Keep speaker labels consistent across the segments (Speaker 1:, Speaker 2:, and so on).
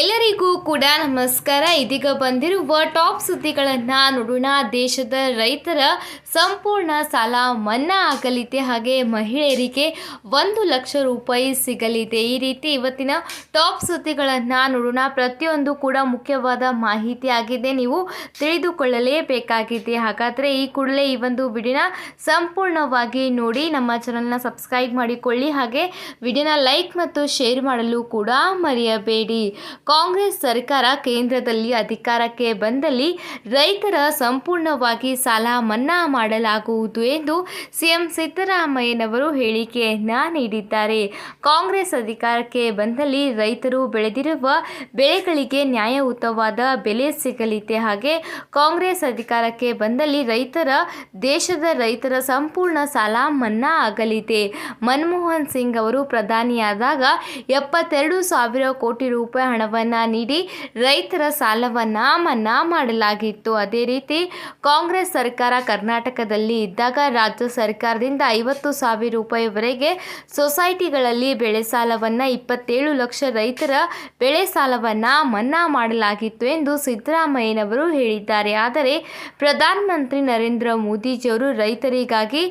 Speaker 1: ಎಲ್ಲರಿಗೂ ಕೂಡ ನಮಸ್ಕಾರ. ಇದೀಗ ಬಂದಿರುವ ಟಾಪ್ ಸುದ್ದಿಗಳನ್ನು ನೋಡೋಣ. ದೇಶದ ರೈತರ ಸಂಪೂರ್ಣ ಸಾಲ ಮನ್ನಾ ಆಗಲಿದೆ. ಹಾಗೆ ಮಹಿಳೆಯರಿಗೆ ಒಂದು ಲಕ್ಷ ರೂಪಾಯಿ ಸಿಗಲಿದೆ. ಈ ರೀತಿ ಇವತ್ತಿನ ಟಾಪ್ ಸುದ್ದಿಗಳನ್ನು ನೋಡೋಣ. ಪ್ರತಿಯೊಂದು ಕೂಡ ಮುಖ್ಯವಾದ ಮಾಹಿತಿ ಆಗಿದೆ. ನೀವು ತಿಳಿದುಕೊಳ್ಳಲೇಬೇಕಾಗಿದೆ. ಹಾಗಾದರೆ ಈ ಕೂಡಲೇ ಈ ಒಂದು ವಿಡಿಯೋನ ಸಂಪೂರ್ಣವಾಗಿ ನೋಡಿ, ನಮ್ಮ ಚಾನಲ್ನ ಸಬ್ಸ್ಕ್ರೈಬ್ ಮಾಡಿಕೊಳ್ಳಿ. ಹಾಗೆ ವಿಡಿಯೋನ ಲೈಕ್ ಮತ್ತು ಶೇರ್ ಮಾಡಲು ಕೂಡ ಮರೆಯಬೇಡಿ. ಕಾಂಗ್ರೆಸ್ ಸರ್ಕಾರ ಕೇಂದ್ರದಲ್ಲಿ ಅಧಿಕಾರಕ್ಕೆ ಬಂದಲ್ಲಿ ರೈತರ ಸಂಪೂರ್ಣವಾಗಿ ಸಾಲ ಮನ್ನಾ ಮಾಡಲಾಗುವುದು ಎಂದು ಸಿಎಂ ಸಿದ್ದರಾಮಯ್ಯನವರು ಹೇಳಿಕೆಯನ್ನ ನೀಡಿದ್ದಾರೆ. ಕಾಂಗ್ರೆಸ್ ಅಧಿಕಾರಕ್ಕೆ ಬಂದಲ್ಲಿ ರೈತರು ಬೆಳೆದಿರುವ ಬೆಳೆಗಳಿಗೆ ನ್ಯಾಯಯುತವಾದ ಬೆಲೆ ಸಿಗಲಿದೆ. ಹಾಗೆ ಕಾಂಗ್ರೆಸ್ ಅಧಿಕಾರಕ್ಕೆ ಬಂದಲ್ಲಿ ರೈತರ, ದೇಶದ ರೈತರ ಸಂಪೂರ್ಣ ಸಾಲ ಮನ್ನಾ ಆಗಲಿದೆ. ಮನಮೋಹನ್ ಸಿಂಗ್ ಅವರು ಪ್ರಧಾನಿಯಾದಾಗ ಎಪ್ಪತ್ತೆರಡು ಸಾವಿರ ಕೋಟಿ ರೂಪಾಯಿ ಹಣವನ್ನು ನೀಡಿ ರೈತರ ಸಾಲವನ್ನು ಮನ್ನಾ ಮಾಡಲಾಗಿತ್ತು. ಅದೇ ರೀತಿ ಕಾಂಗ್ರೆಸ್ ಸರ್ಕಾರ ಕರ್ನಾಟಕದಲ್ಲಿ ಇದ್ದಾಗ ರಾಜ್ಯ ಸರ್ಕಾರದಿಂದ ಐವತ್ತು ಸಾವಿರ ರೂಪಾಯಿವರೆಗೆ ಸೊಸೈಟಿಗಳಲ್ಲಿ ಬೆಳೆ ಸಾಲವನ್ನು ಇಪ್ಪತ್ತೇಳು ಲಕ್ಷ ರೈತರ ಬೆಳೆ ಸಾಲವನ್ನು ಮನ್ನಾ ಮಾಡಲಾಗಿತ್ತು ಎಂದು ಸಿದ್ದರಾಮಯ್ಯನವರು ಹೇಳಿದ್ದಾರೆ. ಆದರೆ ಪ್ರಧಾನಮಂತ್ರಿ ನರೇಂದ್ರ ಮೋದಿಜಿಯವರು ರೈತರಿಗಾಗಿ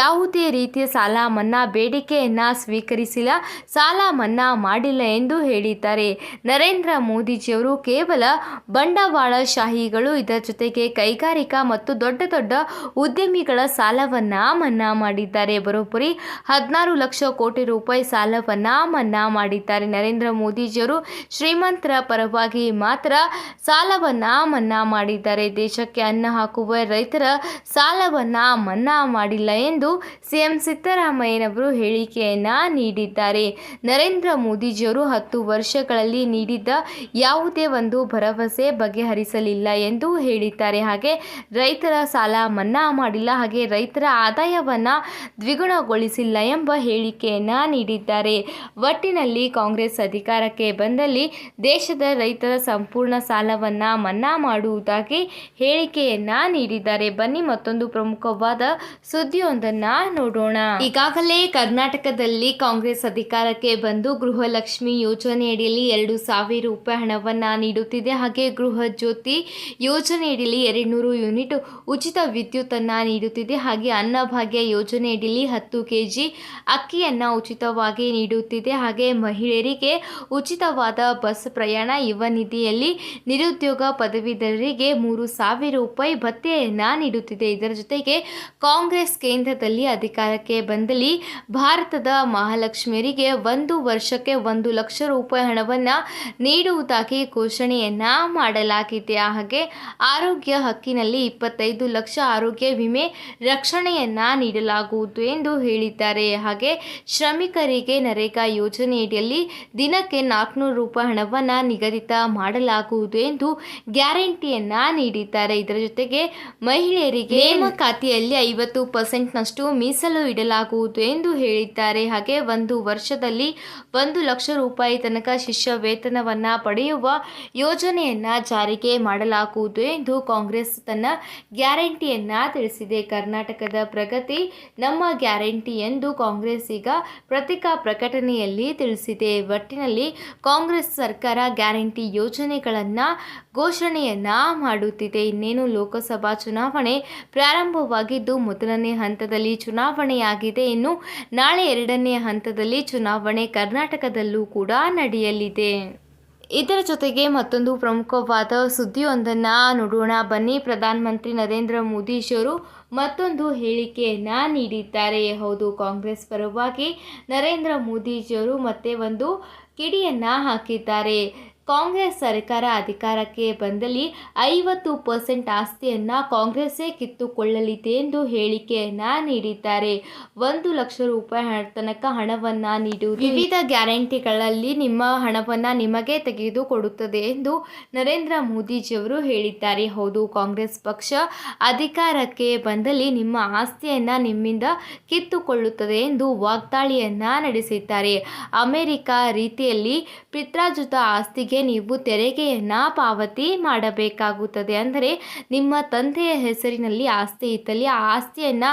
Speaker 1: ಯಾವುದೇ ರೀತಿಯ ಸಾಲ ಮನ್ನಾ ಬೇಡಿಕೆಯನ್ನು ಸ್ವೀಕರಿಸಿಲ್ಲ, ಸಾಲ ಮನ್ನಾ ಮಾಡಿಲ್ಲ ಎಂದು ಹೇಳಿದ್ದಾರೆ. ನರೇಂದ್ರ ಮೋದಿಜಿಯವರು ಕೇವಲ ಬಂಡವಾಳಶಾಹಿಗಳು ಇದರ ಜೊತೆಗೆ ಕೈಗಾರಿಕಾ ಮತ್ತು ದೊಡ್ಡ ದೊಡ್ಡ ಉದ್ಯಮಿಗಳ ಸಾಲವನ್ನು ಮನ್ನಾ ಮಾಡಿದ್ದಾರೆ. ಬರೋಬ್ಬರಿ ಹದಿನಾರು ಲಕ್ಷ ಕೋಟಿ ರೂಪಾಯಿ ಸಾಲವನ್ನು ಮನ್ನಾ ಮಾಡಿದ್ದಾರೆ. ನರೇಂದ್ರ ಮೋದಿಜಿಯವರು ಶ್ರೀಮಂತರ ಪರವಾಗಿ ಮಾತ್ರ ಸಾಲವನ್ನು ಮನ್ನಾ ಮಾಡಿದ್ದಾರೆ. ದೇಶಕ್ಕೆ ಅನ್ನ ಹಾಕುವ ರೈತರ ಸಾಲವನ್ನು ಮನ್ನಾ ಮಾಡಿಲ್ಲ ಎಂದು ಸಿಎಂ ಸಿದ್ದರಾಮಯ್ಯನವರು ಹೇಳಿಕೆಯನ್ನ ನೀಡಿದ್ದಾರೆ. ನರೇಂದ್ರ ಮೋದಿಜಿಯವರು ಹತ್ತು ವರ್ಷಗಳಲ್ಲಿ ನೀಡಿದ್ದ ಯಾವುದೇ ಒಂದು ಭರವಸೆ ಬಗೆಹರಿಸಲಿಲ್ಲ ಎಂದು ಹೇಳಿದ್ದಾರೆ. ಹಾಗೆ ರೈತರ ಸಾಲ ಮನ್ನಾ ಮಾಡಿಲ್ಲ, ಹಾಗೆ ರೈತರ ಆದಾಯವನ್ನು ದ್ವಿಗುಣಗೊಳಿಸಿಲ್ಲ ಎಂಬ ಹೇಳಿಕೆಯನ್ನ ನೀಡಿದ್ದಾರೆ. ಒಟ್ಟಿನಲ್ಲಿ ಕಾಂಗ್ರೆಸ್ ಅಧಿಕಾರಕ್ಕೆ ಬಂದಲ್ಲಿ ದೇಶದ ರೈತರ ಸಂಪೂರ್ಣ ಸಾಲವನ್ನು ಮನ್ನಾ ಮಾಡುವುದಾಗಿ ಹೇಳಿಕೆಯನ್ನ ನೀಡಿದ್ದಾರೆ. ಬನ್ನಿ ಮತ್ತೊಂದು ಪ್ರಮುಖವಾದ ಸುದ್ದಿಯೊಂದನ್ನ ನೋಡೋಣ. ಈಗಾಗಲೇ ಕರ್ನಾಟಕದಲ್ಲಿ ಕಾಂಗ್ರೆಸ್ ಅಧಿಕಾರಕ್ಕೆ ಬಂದು ಗೃಹಲಕ್ಷ್ಮಿ ಯೋಜನೆಯಡಿಯಲ್ಲಿ ಎರಡು ಸಾವಿರ ರೂಪಾಯಿ ಹಣವನ್ನು ನೀಡುತ್ತಿದೆ. ಹಾಗೆ ಗೃಹ ಜ್ಯೋತಿ ಯೋಜನೆಯಡಿಯಲ್ಲಿ ಎರಡು ಯೂನಿಟ್ ಉಚಿತ ವಿದ್ಯುತ್ತನ್ನು ನೀಡುತ್ತಿದೆ. ಹಾಗೆ ಅನ್ನಭಾಗ್ಯ ಯೋಜನೆಯಡಿಯಲ್ಲಿ ಹತ್ತು ಕೆ ಜಿ ಅಕ್ಕಿಯನ್ನು ಉಚಿತವಾಗಿ ನೀಡುತ್ತಿದೆ. ಹಾಗೆ ಮಹಿಳೆಯರಿಗೆ ಉಚಿತವಾದ ಬಸ್ ಪ್ರಯಾಣ, ಯುವ ನಿಧಿಯಲ್ಲಿ ನಿರುದ್ಯೋಗ ಪದವೀಧರರಿಗೆ ಮೂರು ಸಾವಿರ ರೂಪಾಯಿ ಭತ್ಯೆಯನ್ನು ನೀಡುತ್ತಿದೆ. ಇದರ ಜೊತೆಗೆ ಕಾಂಗ್ರೆಸ್ ಕೇಂದ್ರದಲ್ಲಿ ಅಧಿಕಾರಕ್ಕೆ ಬಂದಲ್ಲಿ ಭಾರತದ ಮಹಾಲಕ್ಷ್ಮಿಯರಿಗೆ ಒಂದು ವರ್ಷಕ್ಕೆ ಒಂದು ಲಕ್ಷ ರೂಪಾಯಿ ಹಣವನ್ನು ನೀಡುವುದಾಗಿ ಘೋಷಣೆಯನ್ನ ಮಾಡಲಾಗಿದೆ. ಹಾಗೆ ಆರೋಗ್ಯ ಹಕ್ಕಿನಲ್ಲಿ ಇಪ್ಪತ್ತೈದು ಲಕ್ಷ ಆರೋಗ್ಯ ವಿಮೆ ರಕ್ಷಣೆಯನ್ನ ನೀಡಲಾಗುವುದು ಎಂದು ಹೇಳಿದ್ದಾರೆ. ಹಾಗೆ ಶ್ರಮಿಕರಿಗೆ ನರೇಗಾ ಯೋಜನೆಯಡಿಯಲ್ಲಿ ದಿನಕ್ಕೆ ನಾಲ್ಕುನೂರು ರೂಪಾಯಿ ಹಣವನ್ನು ನಿಗದಿತ ಮಾಡಲಾಗುವುದು ಎಂದು ಗ್ಯಾರಂಟಿಯನ್ನ ನೀಡಿದ್ದಾರೆ. ಇದರ ಜೊತೆಗೆ ಮಹಿಳೆಯರಿಗೆ ನೇಮಕಾತಿಯಲ್ಲಿ ಐವತ್ತು ಪರ್ಸೆಂಟ್ನಷ್ಟು ಮೀಸಲು ಇಡಲಾಗುವುದು ಎಂದು ಹೇಳಿದ್ದಾರೆ. ಹಾಗೆ ಒಂದು ವರ್ಷದಲ್ಲಿ ಒಂದು ಲಕ್ಷ ರೂಪಾಯಿ ತನಕ ಶಿಷ್ಯ ವೇತನವನ್ನು ಪಡೆಯುವ ಯೋಜನೆಯನ್ನ ಜಾರಿಗೆ ಮಾಡಲಾಗುವುದು ಎಂದು ಕಾಂಗ್ರೆಸ್ ತನ್ನ ಗ್ಯಾರಂಟಿಯನ್ನ ತಿಳಿಸಿದೆ. ಕರ್ನಾಟಕದ ಪ್ರಗತಿ ನಮ್ಮ ಗ್ಯಾರಂಟಿ ಎಂದು ಕಾಂಗ್ರೆಸ್ ಈಗ ಪ್ರತಿಕಾ ಪ್ರಕಟಣೆಯಲ್ಲಿ ತಿಳಿಸಿದೆ. ಒಟ್ಟಿನಲ್ಲಿ ಕಾಂಗ್ರೆಸ್ ಸರ್ಕಾರ ಗ್ಯಾರಂಟಿ ಯೋಜನೆಗಳನ್ನು ಘೋಷಣೆಯನ್ನ ಮಾಡುತ್ತಿದೆ. ಇನ್ನೇನು ಲೋಕಸಭಾ ಚುನಾವಣೆ ಪ್ರಾರಂಭವಾಗಿದ್ದು ಮೊದಲನೇ ಹಂತದಲ್ಲಿ ಚುನಾವಣೆಯಾಗಿದೆ. ಇನ್ನು ನಾಳೆ ಎರಡನೇ ಹಂತದಲ್ಲಿ ಚುನಾವಣೆ ಕರ್ನಾಟಕದಲ್ಲೂ ಕೂಡ ನಡೆಯಲಿದೆ. ಇದರ ಜೊತೆಗೆ ಮತ್ತೊಂದು ಪ್ರಮುಖವಾದ ಸುದ್ದಿಯೊಂದನ್ನು ನೋಡೋಣ. ಬನ್ನಿ ಪ್ರಧಾನಮಂತ್ರಿ ನರೇಂದ್ರ ಮೋದಿಜಿಯವರು ಮತ್ತೊಂದು ಹೇಳಿಕೆಯನ್ನು ನೀಡಿದ್ದಾರೆ. ಹೌದು, ಕಾಂಗ್ರೆಸ್ ಪರವಾಗಿ ನರೇಂದ್ರ ಮೋದಿಜಿಯವರು ಮತ್ತೆ ಒಂದು ಕಿಡಿಯನ್ನು ಹಾಕಿದ್ದಾರೆ. ಕಾಂಗ್ರೆಸ್ ಸರ್ಕಾರ ಅಧಿಕಾರಕ್ಕೆ ಬಂದಲ್ಲಿ ಐವತ್ತು ಪರ್ಸೆಂಟ್ ಆಸ್ತಿಯನ್ನು ಕಾಂಗ್ರೆಸ್ಸೇ ಕಿತ್ತುಕೊಳ್ಳಲಿದೆ ಎಂದು ಹೇಳಿಕೆಯನ್ನು ನೀಡಿದ್ದಾರೆ. ಒಂದು ಲಕ್ಷ ರೂಪಾಯಿ ತನಕ ಹಣವನ್ನು ನೀಡುವುದು ವಿವಿಧ ಗ್ಯಾರಂಟಿಗಳಲ್ಲಿ ನಿಮ್ಮ ಹಣವನ್ನು ನಿಮಗೆ ತೆಗೆದುಕೊಡುತ್ತದೆ ಎಂದು ನರೇಂದ್ರ ಮೋದಿಜಿಯವರು ಹೇಳಿದ್ದಾರೆ. ಹೌದು, ಕಾಂಗ್ರೆಸ್ ಪಕ್ಷ ಅಧಿಕಾರಕ್ಕೆ ಬಂದಲ್ಲಿ ನಿಮ್ಮ ಆಸ್ತಿಯನ್ನು ನಿಮ್ಮಿಂದ ಕಿತ್ತುಕೊಳ್ಳುತ್ತದೆ ಎಂದು ವಾಗ್ದಾಳಿಯನ್ನು ನಡೆಸಿದ್ದಾರೆ. ಅಮೆರಿಕ ರೀತಿಯಲ್ಲಿ ಪಿತ್ರಾಜುತ ಆಸ್ತಿಗೆ ಮೊತ್ತಕ್ಕೆ ನೀವು ತೆರಿಗೆಯನ್ನು ಪಾವತಿ ಮಾಡಬೇಕಾಗುತ್ತದೆ. ಅಂದರೆ ನಿಮ್ಮ ತಂದೆಯ ಹೆಸರಿನಲ್ಲಿ ಆಸ್ತಿ ಇದ್ದಲ್ಲಿ ಆ ಆಸ್ತಿಯನ್ನು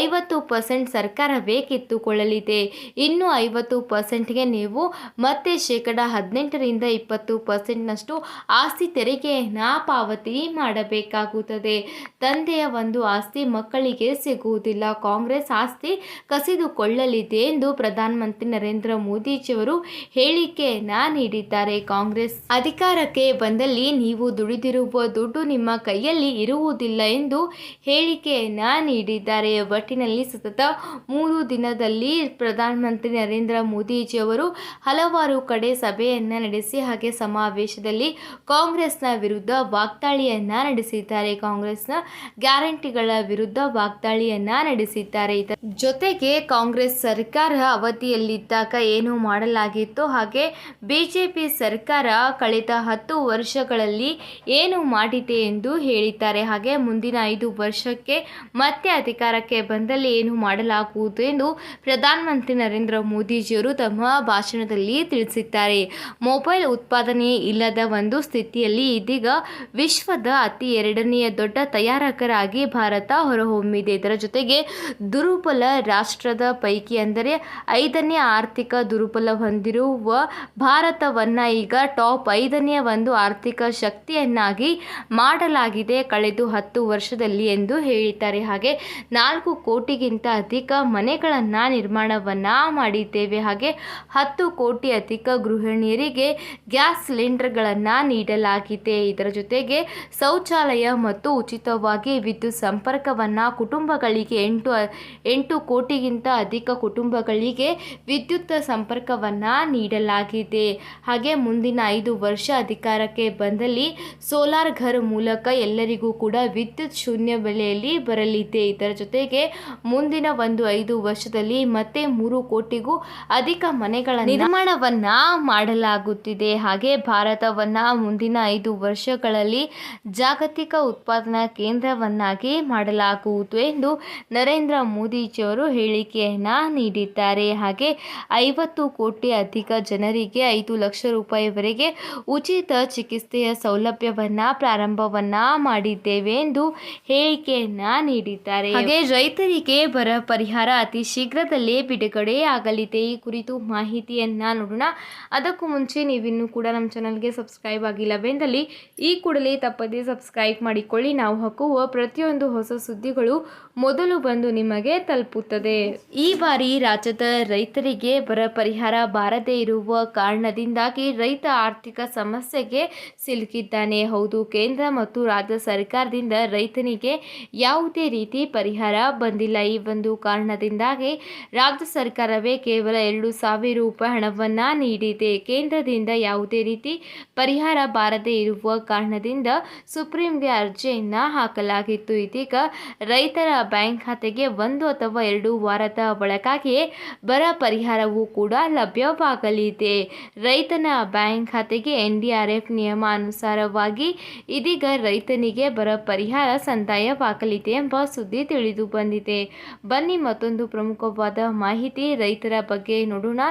Speaker 1: ಐವತ್ತು ಪರ್ಸೆಂಟ್ ಸರ್ಕಾರವೇ ಕಿತ್ತುಕೊಳ್ಳಲಿದೆ. ಇನ್ನು ಐವತ್ತು ಪರ್ಸೆಂಟ್ಗೆ ನೀವು ಮತ್ತೆ ಶೇಕಡ ಹದಿನೆಂಟರಿಂದ ಇಪ್ಪತ್ತು ಪರ್ಸೆಂಟ್ನಷ್ಟು ಆಸ್ತಿ ತೆರಿಗೆಯನ್ನು ಪಾವತಿ ಮಾಡಬೇಕಾಗುತ್ತದೆ. ತಂದೆಯ ಒಂದು ಆಸ್ತಿ ಮಕ್ಕಳಿಗೆ ಸಿಗುವುದಿಲ್ಲ. ಕಾಂಗ್ರೆಸ್ ಆಸ್ತಿ ಕಸಿದುಕೊಳ್ಳಲಿದೆ ಎಂದು ಪ್ರಧಾನಮಂತ್ರಿ ನರೇಂದ್ರ ಮೋದಿಜಿಯವರು ಹೇಳಿಕೆಯನ್ನು ನೀಡಿದ್ದಾರೆ. ಕಾಂಗ್ರೆಸ್ ಅಧಿಕಾರಕ್ಕೆ ಬಂದಲ್ಲಿ ನೀವು ದುಡಿದಿರುವ ದುಡ್ಡು ನಿಮ್ಮ ಕೈಯಲ್ಲಿ ಇರುವುದಿಲ್ಲ ಎಂದು ಹೇಳಿಕೆಯನ್ನ ನೀಡಿದ್ದಾರೆ. ಒಟ್ಟಿನಲ್ಲಿ ಸತತ ಮೂರು ದಿನದಲ್ಲಿ ಪ್ರಧಾನಮಂತ್ರಿ ನರೇಂದ್ರ ಮೋದಿಜಿಯವರು ಹಲವಾರು ಕಡೆ ಸಭೆಯನ್ನು ನಡೆಸಿ ಹಾಗೆ ಸಮಾವೇಶದಲ್ಲಿ ಕಾಂಗ್ರೆಸ್ನ ವಿರುದ್ಧ ವಾಗ್ದಾಳಿಯನ್ನ ನಡೆಸಿದ್ದಾರೆ. ಕಾಂಗ್ರೆಸ್ನ ಗ್ಯಾರಂಟಿಗಳ ವಿರುದ್ಧ ವಾಗ್ದಾಳಿಯನ್ನ ನಡೆಸಿದ್ದಾರೆ. ಜೊತೆಗೆ ಕಾಂಗ್ರೆಸ್ ಸರ್ಕಾರ ಅವಧಿಯಲ್ಲಿದ್ದಾಗ ಏನು ಮಾಡಲಾಗಿತ್ತು? ಹಾಗೆ ಬಿಜೆಪಿ ಸರ್ಕಾರ ಕಳೆದ ಹತ್ತು ವರ್ಷಗಳಲ್ಲಿ ಏನು ಮಾಡಿದೆ ಎಂದು ಹೇಳಿದ್ದಾರೆ. ಹಾಗೆ ಮುಂದಿನ ಐದು ವರ್ಷಕ್ಕೆ ಮತ್ತೆ ಅಧಿಕಾರಕ್ಕೆ ಬಂದಲ್ಲಿ ಏನು ಮಾಡಲಾಗುವುದು ಎಂದು ಪ್ರಧಾನಮಂತ್ರಿ ನರೇಂದ್ರ ಮೋದಿಜಿಯವರು ತಮ್ಮ ಭಾಷಣದಲ್ಲಿ ತಿಳಿಸಿದ್ದಾರೆ. ಮೊಬೈಲ್ ಉತ್ಪಾದನೆ ಇಲ್ಲದ ಒಂದು ಸ್ಥಿತಿಯಲ್ಲಿ ಇದೀಗ ವಿಶ್ವದ ಅತಿ ಎರಡನೆಯ ದೊಡ್ಡ ತಯಾರಕರಾಗಿ ಭಾರತ ಹೊರಹೊಮ್ಮಿದೆ. ಇದರ ಜೊತೆಗೆ ದುರ್ಬಲ ರಾಷ್ಟ್ರದ ಪೈಕಿ ಅಂದರೆ ಐದನೇ ಆರ್ಥಿಕ ದುರ್ಬಲ ಹೊಂದಿರುವ ಭಾರತವನ್ನು ಈಗ ಟಾಪ್ ಐದನೇ ಒಂದು ಆರ್ಥಿಕ ಶಕ್ತಿಯನ್ನಾಗಿ ಮಾಡಲಾಗಿದೆ ಕಳೆದು ಹತ್ತು ವರ್ಷದಲ್ಲಿ ಎಂದು ಹೇಳಿದ್ದಾರೆ. ಹಾಗೆ ನಾಲ್ಕು ಕೋಟಿಗಿಂತ ಅಧಿಕ ಮನೆಗಳನ್ನು ನಿರ್ಮಾಣವನ್ನು ಮಾಡಿದ್ದೇವೆ. ಹಾಗೆ ಹತ್ತು ಕೋಟಿ ಅಧಿಕ ಗೃಹಿಣಿಯರಿಗೆ ಗ್ಯಾಸ್ ಸಿಲಿಂಡರ್ಗಳನ್ನು ನೀಡಲಾಗಿದೆ. ಇದರ ಜೊತೆಗೆ ಶೌಚಾಲಯ ಮತ್ತು ಉಚಿತವಾಗಿ ವಿದ್ಯುತ್ ಸಂಪರ್ಕವನ್ನು ಕುಟುಂಬಗಳಿಗೆ ಎಂಟು ಎಂಟು ಕೋಟಿಗಿಂತ ಅಧಿಕ ಕುಟುಂಬಗಳಿಗೆ ವಿದ್ಯುತ್ ಸಂಪರ್ಕವನ್ನು ನೀಡಲಾಗಿದೆ. ಹಾಗೆ ಮುಂದಿನ ಐದು ವರ್ಷ ಅಧಿಕಾರಕ್ಕೆ ಬಂದಲ್ಲಿ ಸೋಲಾರ್ ಘರ್ ಮೂಲಕ ಎಲ್ಲರಿಗೂ ಕೂಡ ವಿದ್ಯುತ್ ಶೂನ್ಯ ಬೆಲೆಯಲ್ಲಿ ಬರಲಿದೆ. ಇದರ ಜೊತೆಗೆ ಮುಂದಿನ ಒಂದು ಐದು ವರ್ಷದಲ್ಲಿ ಮತ್ತೆ ಮೂರು ಕೋಟಿಗೂ ಅಧಿಕ ಮನೆಗಳ ನಿರ್ಮಾಣವನ್ನ ಮಾಡಲಾಗುತ್ತಿದೆ. ಹಾಗೆ ಭಾರತವನ್ನ ಮುಂದಿನ ಐದು ವರ್ಷಗಳಲ್ಲಿ ಜಾಗತಿಕ ಉತ್ಪಾದನಾ ಕೇಂದ್ರವನ್ನಾಗಿ ಮಾಡಲಾಗುವುದು ಎಂದು ನರೇಂದ್ರ ಮೋದಿಜಿಯವರು ಹೇಳಿಕೆಯನ್ನ ನೀಡಿದ್ದಾರೆ. ಹಾಗೆ ಐವತ್ತು ಕೋಟಿ ಅಧಿಕ ಜನರಿಗೆ ಐದು ಲಕ್ಷ ರೂಪಾಯಿವರೆಗೆ ಉಚಿತ ಚಿಕಿತ್ಸೆಯ ಸೌಲಭ್ಯವನ್ನ, ಪ್ರಾರಂಭವನ್ನ ಮಾಡಿದ್ದೇವೆ ಎಂದು ಹೇಳಿಕೆಯನ್ನ ನೀಡಿದ್ದಾರೆ. ಹಾಗೆ ರೈತರಿಗೆ ಬರ ಪರಿಹಾರ ಅತಿ ಶೀಘ್ರದಲ್ಲೇ ಬಿಡುಗಡೆ ಆಗಲಿದೆ ಈ ಕುರಿತು ಮಾಹಿತಿಯನ್ನ ನೋಡೋಣ. ಅದಕ್ಕೂ ಮುಂಚೆ ನೀವಿನ್ನೂ ಕೂಡ ನಮ್ಮ ಚಾನಲ್ಗೆ ಸಬ್ಸ್ಕ್ರೈಬ್ ಆಗಿಲ್ಲವೆಂದಲ್ಲಿ ಈ ಕೂಡಲೇ ತಪ್ಪದೇ ಸಬ್ಸ್ಕ್ರೈಬ್ ಮಾಡಿಕೊಳ್ಳಿ. ನಾವು ಹಾಕುವ ಪ್ರತಿಯೊಂದು ಹೊಸ ಸುದ್ದಿಗಳು ಮೊದಲು ಬಂದು ನಿಮಗೆ ತಲುಪುತ್ತದೆ. ಈ ಬಾರಿ ರಾಜ್ಯದ ರೈತರಿಗೆ ಬರ ಪರಿಹಾರ ಬಾರದೇ ಇರುವ ಕಾರಣದಿಂದಾಗಿ ರೈತ ಆರ್ಥಿಕ ಸಮಸ್ಯೆಗೆ ಸಿಲುಕಿದ್ದಾನೆ. ಹೌದು, ಕೇಂದ್ರ ಮತ್ತು ರಾಜ್ಯ ಸರ್ಕಾರದಿಂದ ರೈತನಿಗೆ ಯಾವುದೇ ರೀತಿ ಪರಿಹಾರ ಬಂದಿಲ್ಲ. ಈ ಒಂದು ಕಾರಣದಿಂದಾಗಿ ರಾಜ್ಯ ಸರ್ಕಾರವೇ ಕೇವಲ ಎರಡು ಸಾವಿರ ರೂಪಾಯಿ ಹಣವನ್ನು ನೀಡಿದೆ. ಕೇಂದ್ರದಿಂದ ಯಾವುದೇ ರೀತಿ ಪರಿಹಾರ ಬಾರದೇ ಇರುವ ಕಾರಣದಿಂದ ಸುಪ್ರೀಂಗೆ ಅರ್ಜಿಯನ್ನು ಹಾಕಲಾಗಿತ್ತು. ಇದೀಗ ರೈತರ ಬ್ಯಾಂಕ್ ಖಾತೆಗೆ ಒಂದು ಅಥವಾ ಎರಡು ವಾರದ ಒಳಗಾಗಿಯೇ ಬರ ಪರಿಹಾರವೂ ಕೂಡ ಲಭ್ಯವಾಗಲಿದೆ. ರೈತನ ಬ್ಯಾಂಕ್ ಖಾತೆಗೆ ಎನ್ ಡಿ ಆರ್ ಎಫ್ ನಿಯಮಾನುಸಾರವಾಗಿ ಇದೀಗ ರೈತನಿಗೆ ಬರ ಪರಿಹಾರ ಸಂದಾಯವಾಗಲಿದೆ ಎಂಬ ಸುದ್ದಿ ತಿಳಿದು ಬಂದಿದೆ. ಬನ್ನಿ ಮತ್ತೊಂದು ಪ್ರಮುಖವಾದ ಮಾಹಿತಿ, ರೈತರ ಬಗ್ಗೆ ನೋಡೋಣ.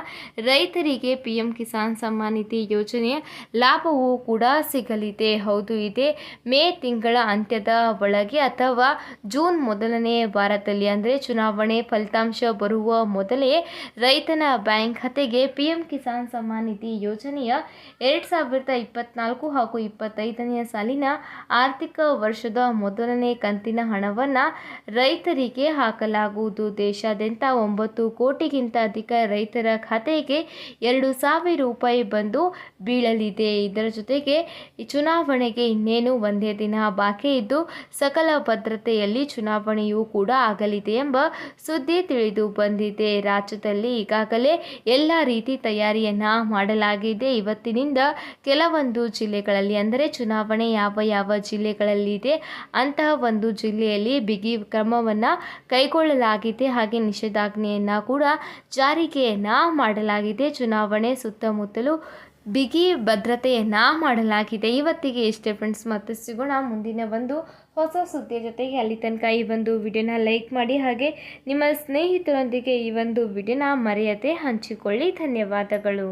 Speaker 1: ರೈತರಿಗೆ ಪಿಎಂ ಕಿಸಾನ್ ಸಮ್ಮಾನ್ ನಿಧಿ ಯೋಜನೆಯ ಲಾಭವೂ ಕೂಡ ಸಿಗಲಿದೆ. ಹೌದು, ಇದೆ. ಮೇ ತಿಂಗಳ ಅಂತ್ಯದ ಒಳಗೆ ಅಥವಾ ಜೂನ್ ಮೊದಲನೇ ವಾರದಲ್ಲಿ, ಅಂದರೆ ಚುನಾವಣೆ ಫಲಿತಾಂಶ ಬರುವ ಮೊದಲೇ ರೈತನ ಬ್ಯಾಂಕ್ ಖಾತೆಗೆ ಪಿಎಂ ಕಿಸಾನ್ ಸಮ್ಮಾನ್ ನಿಧಿ ಯೋಜನೆಯ ಎರಡು ಸಾವಿರದ ಇಪ್ಪತ್ನಾಲ್ಕು ಹಾಗೂ ಇಪ್ಪತ್ತೈದನೆಯ ಸಾಲಿನ ಆರ್ಥಿಕ ವರ್ಷದ ಮೊದಲನೇ ಕಂತಿನ ಹಣವನ್ನು ರೈತರಿಗೆ ಹಾಕಲಾಗುವುದು. ದೇಶಾದ್ಯಂತ ಒಂಬತ್ತು ಕೋಟಿಗಿಂತ ಅಧಿಕ ರೈತರ ಖಾತೆಗೆ ಎರಡು ಸಾವಿರ ರೂಪಾಯಿ ಬಂದು ಬೀಳಲಿದೆ. ಇದರ ಜೊತೆಗೆ ಚುನಾವಣೆಗೆ ಇನ್ನೇನು ಒಂದೇ ದಿನ ಬಾಕಿ ಇದ್ದು ಸಕಲ ಭದ್ರತೆಯಲ್ಲಿ ಚುನಾವಣೆಯೂ ಕೂಡ ಆಗಲಿದೆ ಎಂಬ ಸುದ್ದಿ ತಿಳಿದು ಬಂದಿದೆ. ರಾಜ್ಯದಲ್ಲಿ ಈಗಾಗಲೇ ಎಲ್ಲ ರೀತಿ ತಯಾರಿಯನ್ನ ಮಾಡಲಾಗಿದೆ. ಇವತ್ತಿನಿಂದ ಕೆಲವೊಂದು ಜಿಲ್ಲೆಗಳಲ್ಲಿ, ಅಂದರೆ ಚುನಾವಣೆ ಯಾವ ಯಾವ ಜಿಲ್ಲೆಗಳಲ್ಲಿದೆ, ಅಂತಹ ಒಂದು ಜಿಲ್ಲೆಯಲ್ಲಿ ಬಿಗಿ ಕ್ರಮವನ್ನು ಕೈಗೊಳ್ಳಲಾಗಿದೆ. ಹಾಗೆ ನಿಷೇಧಾಜ್ಞೆಯನ್ನು ಕೂಡ ಜಾರಿಗೆಯನ್ನು ಮಾಡಲಾಗಿದೆ. ಚುನಾವಣೆ ಸುತ್ತಮುತ್ತಲು ಬಿಗಿ ಭದ್ರತೆಯನ್ನು ಮಾಡಲಾಗಿದೆ. ಇವತ್ತಿಗೆ ಇಷ್ಟೇ ಫ್ರೆಂಡ್ಸ್ ಮತ್ತೆ ಸಿಗೋಣ ಮುಂದಿನ ಒಂದು ಹೊಸ ಸುದ್ದಿಯ ಜೊತೆಗೆ. ಅಲ್ಲಿ ತನಕ ಈ ಒಂದು ವಿಡಿಯೋನ ಲೈಕ್ ಮಾಡಿ, ಹಾಗೆ ನಿಮ್ಮ ಸ್ನೇಹಿತರೊಂದಿಗೆ ಈ ಒಂದು ವಿಡಿಯೋನ ಮರೆಯದೆ ಹಂಚಿಕೊಳ್ಳಿ. ಧನ್ಯವಾದಗಳು.